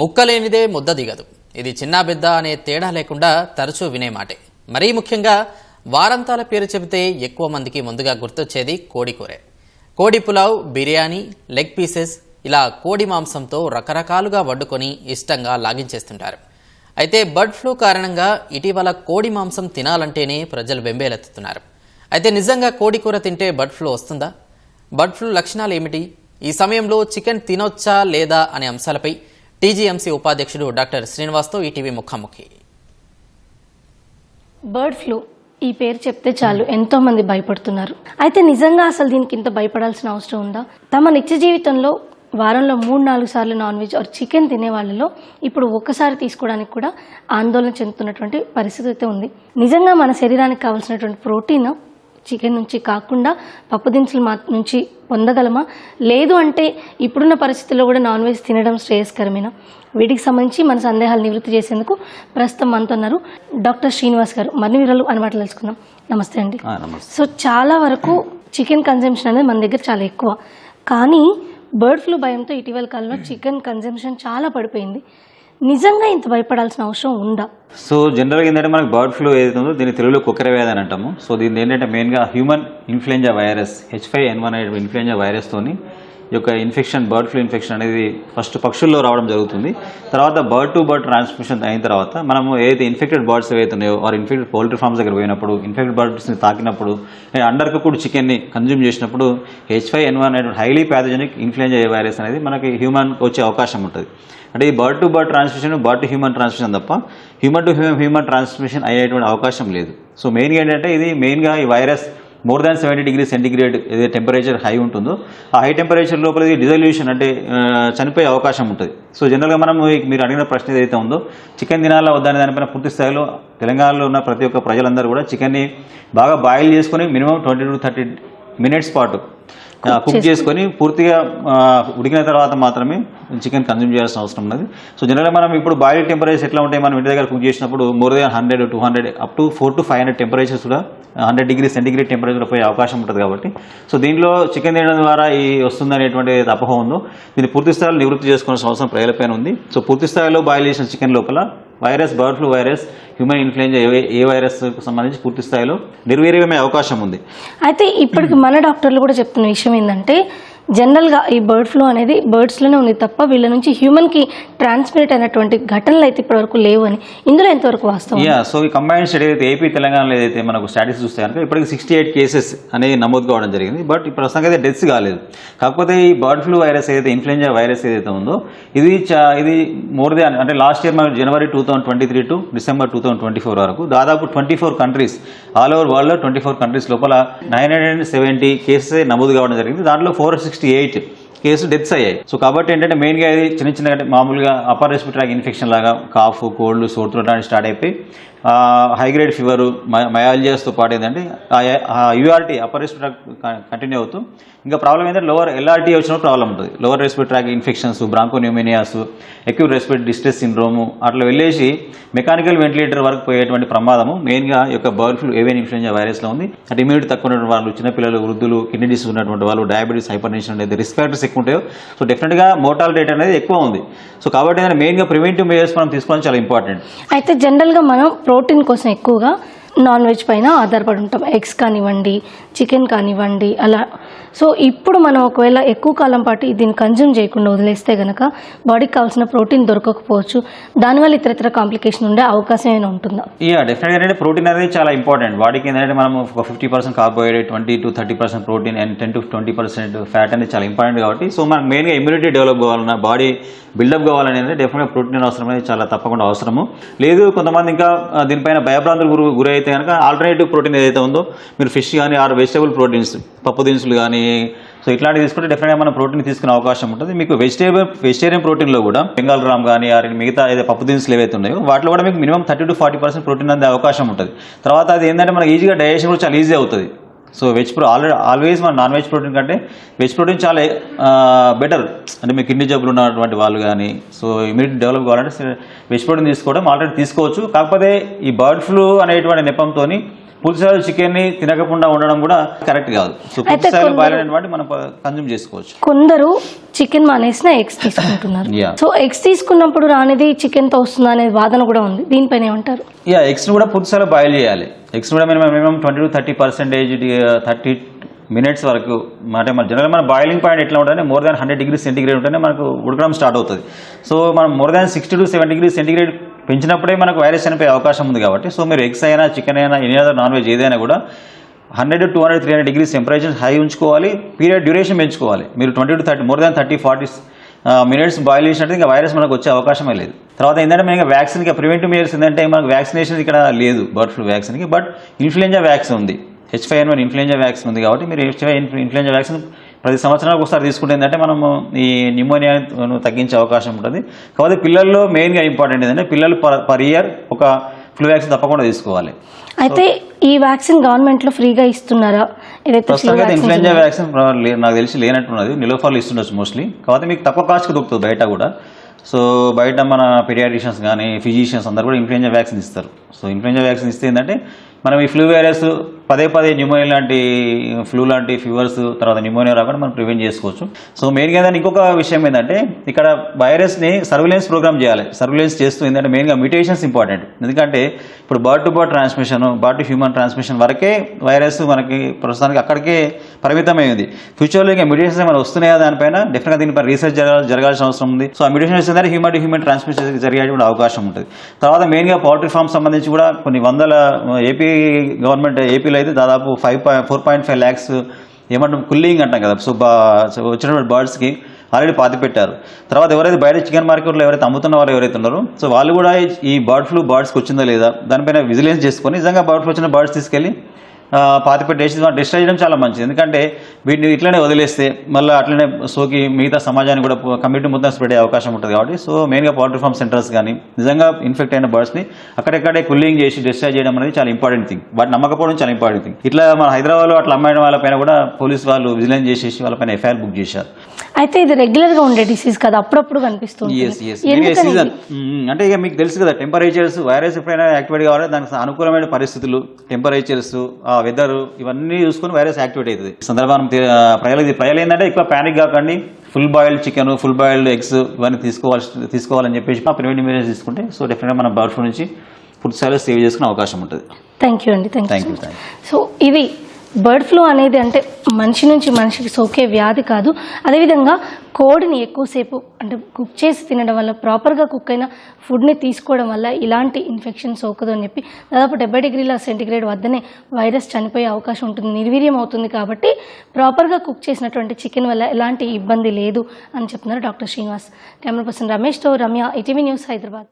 ముక్కలేమిదే ముద్ద దిగదు. ఇది చిన్న పెద్ద అనే తేడా లేకుండా తరచూ వినే మాటే. మరీ ముఖ్యంగా వారంతాల పేరు చెబితే ఎక్కువ మందికి ముందుగా గుర్తొచ్చేది కోడి కూరే. కోడి పులావ్ బిర్యానీ లెగ్ పీసెస్ ఇలా కోడి మాంసంతో రకరకాలుగా వండుకొని ఇష్టంగా లాగించేస్తుంటారు. అయితే బర్డ్ ఫ్లూ కారణంగా ఇటీవల కోడి మాంసం తినాలంటేనే ప్రజలు బెంబేలెత్తుతున్నారు. అయితే నిజంగా కోడి కూర తింటే బర్డ్ ఫ్లూ వస్తుందా? బర్డ్ ఫ్లూ లక్షణాలు ఏమిటి ఈ సమయంలో చికెన్ తినొచ్చా లేదా అనే అంశాలపై టీజీఎంసీ ఉపాధ్యక్షుడు డాక్టర్ శ్రీనివాస్తో ఈటీవీ ముఖాముఖి. బర్డ్ ఫ్లూ ఈ పేరు చెప్తే చాలు ఎంతో మంది భయపడుతున్నారు. అయితే నిజంగా అసలు దీనికి ఇంత భయపడాల్సిన అవసరం ఉందా? తమ నిత్య జీవితంలో వారంలో మూడు నాలుగు సార్లు నాన్ వెజ్ ఆర్ చికెన్ తినే వాళ్ళలో ఇప్పుడు ఒక్కసారి తీసుకోవడానికి కూడా ఆందోళన చెందుతున్నటువంటి పరిస్థితి అయితే ఉంది. నిజంగా మన శరీరానికి కావాల్సినటువంటి ప్రోటీన్? చికెన్ నుంచి కాకుండా పప్పు దినుసులు మా నుంచి పొందగలమా? లేదు అంటే ఇప్పుడున్న పరిస్థితుల్లో కూడా నాన్ వెజ్ తినడం శ్రేయస్కరమేనా? వీటికి సంబంధించి మన సందేహాలు నివృత్తి చేసేందుకు ప్రస్తుతం మనతో ఉన్నారు డాక్టర్ శ్రీనివాస్ గారు. మరిన్ని వివరాలు అనమాట తెలుసుకుందాం. నమస్తే అండి. సో చాలా వరకు చికెన్ కన్జంప్షన్ అనేది మన దగ్గర చాలా ఎక్కువ. కానీ బర్డ్ ఫ్లూ భయంతో ఇటీవల కాలంలో చికెన్ కన్జంప్షన్ చాలా పడిపోయింది. నిజంగా ఇంత భయపడాల్సిన అవసరం ఉందా? సో జనరల్గా ఏంటంటే మనకి బర్డ్ ఫ్లూ ఏదైతే ఉందో దీన్ని తెలుగులో కుక్కర వ్యాధి అని అంటాము. సో దీన్ని ఏంటంటే మెయిన్గా human influenza virus H five N one influenza వైరస్తోని యొక్క ఇన్ఫెక్షన్ బర్డ్ ఫ్లూ ఇన్ఫెక్షన్ అనేది ఫస్ట్ పక్షుల్లో రావడం జరుగుతుంది. తర్వాత బర్డ్ టు బర్డ్ ట్రాన్స్మిషన్ అయిన తర్వాత మనము ఏదైతే ఇన్ఫెక్టెడ్ బర్డ్స్ ఏవైతే ఉన్నాయో ఆర్ ఇన్ఫెక్టెడ్ పౌల్ట్రీ ఫార్మ్స్ దగ్గర పోయినప్పుడు ఇన్ఫెక్టెడ్ బర్డ్స్ని తాకినప్పుడు అండర్ కుక్డ్ చికెన్ని కన్జ్యూమ్ చేసినప్పుడు H five N one highly pathogenic influenza virus అనేది మనకి హ్యూమన్ వచ్చే అవకాశం ఉంటుంది. అంటే ఈ bird to bird transmission bird to human transmission తప్ప human to human human transmission అయ్యేటువంటి అవకాశం లేదు. సో మెయిన్గా ఏంటంటే ఇది మెయిన్గా ఈ virus more than seventy degree centigrade ఏదైతే టెంపరేచర్ హై ఉంటుందో ఆ హై టెంపరేచర్ లోపల ఇది డిజల్యూషన్ అంటే చనిపోయే అవకాశం ఉంటుంది. సో జనరల్గా మనం మీరు అడిగిన ప్రశ్న ఏదైతే ఉందో చికెన్ తినాలా వద్దనే దానిపైన పూర్తి స్థాయిలో తెలంగాణలో ఉన్న ప్రతి ఒక్క ప్రజలందరూ కూడా చికెన్ని బాగా బాయిల్ చేసుకొని minimum twenty to thirty minutes పాటు కుక్ చేసుకొని పూర్తిగా ఉడికిన తర్వాత మాత్రమే చికెన్ కన్జ్యూమ్ చేయాల్సిన అవసరం ఉన్నది. సో జనరల్గా మనం ఇప్పుడు బాయిల్ టెంపరేచర్ ఎట్లా ఉంటాయి? మనం ఇంటి దగ్గర కుక్ చేసినప్పుడు more than hundred two hundred up to four to five hundred temperatures కూడా హండ్రెడ్ డిగ్రీ సెంటిగ్రేడ్ టెంపరేచర్ పోయే అవకాశం ఉంటుంది కాబట్టి. సో దీనిలో చికెన్ తినడం ద్వారా ఈ వస్తుంది అనేటువంటి అపోహ ఉందో. దీన్ని పూర్తి స్థాయిలో నివృత్తి చేసుకోవాల్సిన అవసరం ప్రజలపైన ఉంది. సో పూర్తి స్థాయిలో బాయిల్ చేసిన చికెన్ లోపల virus bird flu virus human influenza A A virus సంబంధించి పూర్తి స్థాయిలో నిర్వీర్యమే అవకాశం ఉంది. అయితే ఇప్పటికి మన డాక్టర్లు కూడా చెప్తున్న విషయం ఏంటంటే జనరల్గా ఈ బర్డ్ ఫ్లూ అనేది బర్డ్స్లోనే ఉంది తప్ప వీళ్ళ నుంచి హ్యూమన్కి ట్రాన్స్మిట్ అయినటువంటి ఘటనలు అయితే ఇప్పటివరకు లేవు అని. ఇందులో ఎంతవరకు వాస్తవం? యా సో ఈ కంబైన్ స్టడీ అయితే ఏపీ తెలంగాణలో ఏదైతే మనకు స్టాటిస్ చూస్తే కనుక ఇప్పటికి సిక్స్టీ ఎయిట్ కేసెస్ అనేది నమోదు కావడం జరిగింది. బట్ ఇప్పుడు ప్రస్తుతానికి అయితే డెత్స్ కాలేదు. కాకపోతే ఈ బర్డ్ ఫ్లూ వైరస్ ఏదైతే ఇన్ఫ్లుయెంజా వైరస్ ఏదైతే ఉందో ఇది చా ఇది మోర్ దాన్ అంటే లాస్ట్ ఇయర్ మనకు January two thousand twenty three to December two thousand twenty four వరకు దాదాపు twenty four countries all over వరల్డ్లో ట్వంటీ ఫోర్ కంట్రీస్ లోపల nine hundred and seventy cases నమోదు కావడం జరిగింది. దాంట్లో four sixty eight case deaths అయ్యాయి. సో కాబట్టి ఏంటంటే మెయిన్గా ఇది చిన్న చిన్న మామూలుగా అప్పర్ రెస్పిరేటరీ ఇన్ఫెక్షన్ లాగా కాఫ్ కోల్డ్ సోర్ లాంటి స్టార్ట్ అయిపోయి హైగ్రేడ్ ఫీవరు ఫీవర్ మయాలజియాస్తో పాటు ఏంటంటే URT URT upper respiratory continue అవుతూ ఇంకా ప్రాబ్లం ఏంటంటే లోవర్ ఎల్ఆర్టీ వచ్చిన ప్రాబ్లం ఉంటుంది. Lower tract infections bronchopneumonias acute respiratory distress syndrome అట్లా వెళ్ళేసి మెకానికల్ వెంటిలేటర్ వరకు పోయేటువంటి ప్రమాదము మెయిన్గా యొక్క బర్డ్ ఫ్లూ ఏవియన్ ఇన్ఫ్లుయెంజా వైరస్లో ఉంది. అంటే ఇమ్యూనిటీ తక్కువ ఉన్నటువంటి వాళ్ళు చిన్నపిల్లలు వృద్ధులు కిడ్నీ డిసీజ్ ఉన్నటువంటి వాళ్ళు డయాబెటీస్ హైపర్ టెన్షన్ అనేది రిస్క్ ఫ్యాక్టర్స్ ఎక్కువ ఉంటాయో. సో డెఫినెట్గా మోర్టాలిటీ రేట్ అనేది ఎక్కువ ఉంది. సో కాబట్టి మెయిన్గా ప్రివెంటివ్ మెజర్స్ మనం తీసుకోవడం చాలా ఇంపార్టెంట్ అయితే జనరల్గా మనం ప్రోటీన్ కోసం ఎక్కువగా నాన్ వెజ్ పైన ఆధారపడి ఉంటాం. ఎగ్స్ కానివ్వండి చికెన్ కానివ్వండి అలా. సో ఇప్పుడు మనం ఒకవేళ ఎక్కువ కాలం పాటు దీన్ని కన్జ్యూమ్ చేయకుండా వదిలేస్తే కనుక బాడీకి కావాల్సిన ప్రోటీన్ దొరకకపోవచ్చు. దానివల్ల ఇతర ఇతర కాంప్లికేషన్ ఉండే అవకాశం ఏమైనా ఉంటుందా? యా డెఫినెట్గా ఏంటంటే ప్రోటీన్ అనేది చాలా ఇంపార్టెంట్. బాడీకి ఏంటంటే మనం ఒక fifty percent carbohydrate twenty to thirty percent protein and ten to twenty percent fat అనేది చాలా ఇంపార్టెంట్ కాబట్టి. సో మనకు మెయిన్గా ఇమ్యూనిటీ డెవలప్ కావాలన్నా బాడీ బిల్డప్ కావాలనేది డెఫినెట్గా ప్రోటీన్ అవసరం అనేది చాలా తప్పకుండా అవసరము. లేదు కొంతమంది ఇంకా దీనిపైన భయభ్రాంతులు గురి గురి అయితే కనుక ఆల్టర్నేటివ్ ప్రోటీన్ ఏదైతే ఉందో మీరు ఫిష్ కానీ ఆర్ వెజిటేబుల్ ప్రోటీన్స్ పప్పు దినుసులు కానీ సో ఇట్లాంటివి తీసుకుంటే డెఫినెట్గా మనం ప్రోటీన్ తీసుకునే అవకాశం ఉంటుంది. మీకు వెజిటేబుల్ వెజిటేరియన్ ప్రోటీన్లో కూడా బెంగాల్ రామ్ కానీ ఆర్ మిగతా ఏదైతే పప్పు దినుసులు ఏవైతే ఉన్నాయో వాటిలో కూడా మీకు minimum thirty to forty percent protein అందే అవకాశం ఉంటుంది. తర్వాత అది ఏంటంటే మనకి ఈజీగా డైజెషన్ కూడా చాలా ఈజీ అవుతుంది. So veg pro already always మన నాన్ వెజ్ ప్రోటీన్ కంటే వెజ్ ప్రోటీన్ చాలా బెటర్ అంటే మీ కిడ్నీ జబ్బులు ఉన్నటువంటి వాళ్ళు కానీ సో ఇమ్యూనిటీ డెవలప్ కావాలంటే వెజ్ ప్రోటీన్ తీసుకోవడం ఆల్రెడీ తీసుకోవచ్చు. కాకపోతే ఈ బర్డ్ ఫ్లూ అనేటువంటి నెపంతో పులుసాలు చికెన్ని తినకుండా ఉండడం కూడా కరెక్ట్ కాదు. సో పులుసాలు మనం కన్జ్యూమ్ చేసుకోవచ్చు. కొందరు చికెన్ మానేసిన ఎగ్స్ తీసుకుంటున్నారు. సో ఎగ్స్ తీసుకున్నప్పుడు రానిది చికెన్తో వస్తుందా అనే వాదన కూడా ఉంది. దీనిపైన ఏమంటారు? యా ఎగ్స్ కూడా పులుసాలు బాయిల్ చేయాలి. ఎగ్స్ కూడా minimum minimum twenty to thirty percentage thirty minutes వరకు అంటే మన జనరల్ మన బాయిలింగ్ పాయింట్ ఎట్లా ఉంటుందంటే more than hundred degree centigrade ఉంటేనే మనకు ఉడకడం స్టార్ట్ అవుతుంది. సో మనం more than sixty to seven degree centigrade పెంచినప్పుడే మనకు వైరస్ చనిపోయే అవకాశం ఉంది కాబట్టి సో మీరు ఎగ్స్ అయినా చికెన్ అయినా ఎనీ అదర్ నాన్ వెజ్ ఏదైనా కూడా hundred two hundred three hundred degrees temperature high ఉంచుకోవాలి పీరియడ్ డ్యూరేషన్ పెంచుకోవాలి. మీరు twenty to thirty more than thirty forty minutes boil చేసినట్టు ఇంకా వైరస్ మనకు వచ్చే అవకాశమే లేదు. తర్వాత ఏంటంటే మేము వ్యాక్సిన్ ఇంకా ప్రివెంటివ్ మీయర్స్ ఏంటంటే మనకు వ్యాక్సినేషన్ ఇక్కడ లేదు బర్డ్ ఫ్లూ వ్యాక్సిన్కి బట్ ఇన్ఫ్లుయెంజా వ్యాక్సిన్ ఉంది. H five N one influenza vaccine ఉంది కాబట్టి మీరు హెచ్ ఫైవ్ ఇన్ఫ్లుయెంజా వ్యాక్సిన్ ప్రతి సంవత్సరానికి ఒకసారి తీసుకుంటే ఏంటంటే మనము ఈ న్యూమోనియాను తగ్గించే అవకాశం ఉంటుంది. కాబట్టి పిల్లల్లో మెయిన్గా ఇంపార్టెంట్ ఏంటంటే పిల్లలు పర్ ఇయర్ ఒక ఫ్లూ వ్యాక్సిన్ తప్పకుండా తీసుకోవాలి. అయితే ఈ వ్యాక్సిన్ గవర్నమెంట్లో ఫ్రీగా ఇస్తున్నారా? vaccines influenza. వ్యాక్సిన్ నాకు తెలిసి లేనట్టున్నది. నిలోఫార్లు ఇస్తుండొచ్చు మోస్ట్లీ కాకపోతే మీకు తక్కువ కాస్ట్కి దొరుకుతుంది బయట కూడా. సో బయట మన పీడియాట్రిషియన్స్ కానీ ఫిజిషియన్స్ అందరు కూడా ఇన్ఫ్లుయెంజా వ్యాక్సిన్ ఇస్తారు. సో ఇన్ఫ్లుయెంజా వ్యాక్సిన్ ఇస్తే ఏంటంటే మనం ఈ ఫ్లూ వైరస్ పదే పదే న్యూమోనియా లాంటి ఫ్లూ లాంటి ఫీవర్స్ తర్వాత న్యూమోనియా రాకుండా మనం ప్రివెంట్ చేసుకోవచ్చు. సో మెయిన్గా ఏంటంటే ఇంకొక విషయం ఏంటంటే ఇక్కడ వైరస్ని సర్విలెన్స్ ప్రోగ్రామ్ చేయాలి. సర్విలెన్స్ చేస్తూ ఏంటంటే మెయిన్గా మ్యూటేషన్స్ ఇంపార్టెంట్ ఎందుకంటే ఇప్పుడు bird to bird transmission bird to human transmission వరకే వైరస్ మనకి ప్రస్తుతానికి అక్కడికే పరిమితమైంది ఫ్యూచర్లో ఇంకా మ్యూటేషన్స్ ఏమైనా వస్తున్నాయా దానిపైన? డెఫినెట్గా దీనిపై రీసెర్చ్ జరగాల్సిన అవసరం ఉంది. సో ఆ మ్యూటేషన్ వస్తుందంటే హ్యూమన్ టు హ్యూమన్ ట్రాన్స్మిషన్ జరిగే అవకాశం ఉంటుంది. తర్వాత మెయిన్గా పౌల్ట్రీ ఫార్మ్ సంబంధించి కూడా కొన్ని వందల ఏపీ గవర్నమెంట్ ఏపీలో అయితే దాదాపు five point four point five lakhs ఏమంటాం కుల్లింగ్ అంటాం కదా సో బా వచ్చినటువంటి బర్డ్స్కి ఆల్రెడీ పాతి పెట్టారు. తర్వాత ఎవరైతే బయట చికెన్ మార్కెట్లో ఎవరైతే అమ్ముతున్న వారు ఎవరైతే ఉన్నారో సో వాళ్ళు కూడా ఈ- బర్డ్ ఫ్లూ బర్డ్స్కి వచ్చిందో లేదా దానిపైన విజిలెన్స్ చేసుకొని నిజంగా బర్డ్ ఫ్లూ వచ్చిన బర్డ్స్ తీసుకెళ్ళి ఆ, పాతి పెట్టేసి డిస్ట్రాయ్ చేయడం చాలా మంచిది. ఎందుకంటే వీటిని ఇట్లనే వదిలేస్తే మళ్ళీ అట్లనే సోకి మిగతా సమాజాన్ని కూడా కమ్యూనిటీ మొత్తం స్ప్రెడ్ అయ్యే అవకాశం ఉంటుంది కాబట్టి. సో మెయిన్గా పౌల్ట్రీ ఫార్మ్ సెంటర్స్ కానీ నిజంగా ఇన్ఫెక్ట్ అయిన బర్డ్స్ని అక్కడెక్కడే కూలింగ్ చేసి డిస్ట్రాయ్ చేయడం అనేది చాలా ఇంపార్టెంట్ థింగ్ వాటి నమ్మకపోవడం చాలా ఇంపార్టెంట్ థింగ్ ఇట్లా మన హైదరాబాద్లో అట్లా అమ్మాయిన వాళ్ళపైన కూడా పోలీస్ వాళ్ళు విజిలెన్స్ చేసేసి వాళ్ళపైన ఎఫ్ఐఆర్ బుక్ చేశారు. అయితే ఇది రెగ్యులర్గా ఉండే డిసీజ్ కదా? అప్పుడప్పుడు కనిపిస్తుంది సీజన్ అంటే ఇక మీకు తెలుసు కదా టెంపరేచర్స్ వైరస్ ఎప్పుడైనా యాక్టివేట్ కావాలి దానికి అనుకూలమైన పరిస్థితులు టెంపరేచర్స్ ఆ వెదర్ ఇవన్నీ చూసుకొని వైరస్ యాక్టివేట్ అవుతుంది. తె- ఆ, ప్రజలు ఏంటంటే ఎక్కువ ప్యానిక్ కాకండి. Full boiled chicken full boiled eggs ఇవన్నీ తీసుకోవాల్సి తీసుకోవాలని చెప్పేసి ప్రివెంటివ్ మెజర్స్ తీసుకుంటే సో డెఫినెట్గా మన బర్డ్ ఫ్లూ నుంచి ఫుడ్ సేవ్ చేసుకునే అవకాశం ఉంటుంది. థ్యాంక్ యూ అండి. థ్యాంక్ యూ సో ఇది బర్డ్ ఫ్లూ అనేది అంటే మనిషి నుంచి మనిషికి సోకే వ్యాధి కాదు. అదేవిధంగా కోడిని ఎక్కువసేపు అంటే కుక్ చేసి తినడం వల్ల ప్రాపర్గా కుక్ అయిన ఫుడ్ని తీసుకోవడం వల్ల ఇలాంటి ఇన్ఫెక్షన్ సోకదు అని చెప్పి దాదాపు డెబ్బై డిగ్రీల సెంటిగ్రేడ్ వద్దనే వైరస్ చనిపోయే అవకాశం ఉంటుంది. నిర్వీర్యం అవుతుంది కాబట్టి ప్రాపర్గా కుక్ చేసినటువంటి చికెన్ వల్ల ఎలాంటి ఇబ్బంది లేదు అని చెప్తున్నారు డాక్టర్ శ్రీనివాస్. కెమెరా పర్సన్ రమేష్తో రమ్య ఈటీవీ న్యూస్ హైదరాబాద్.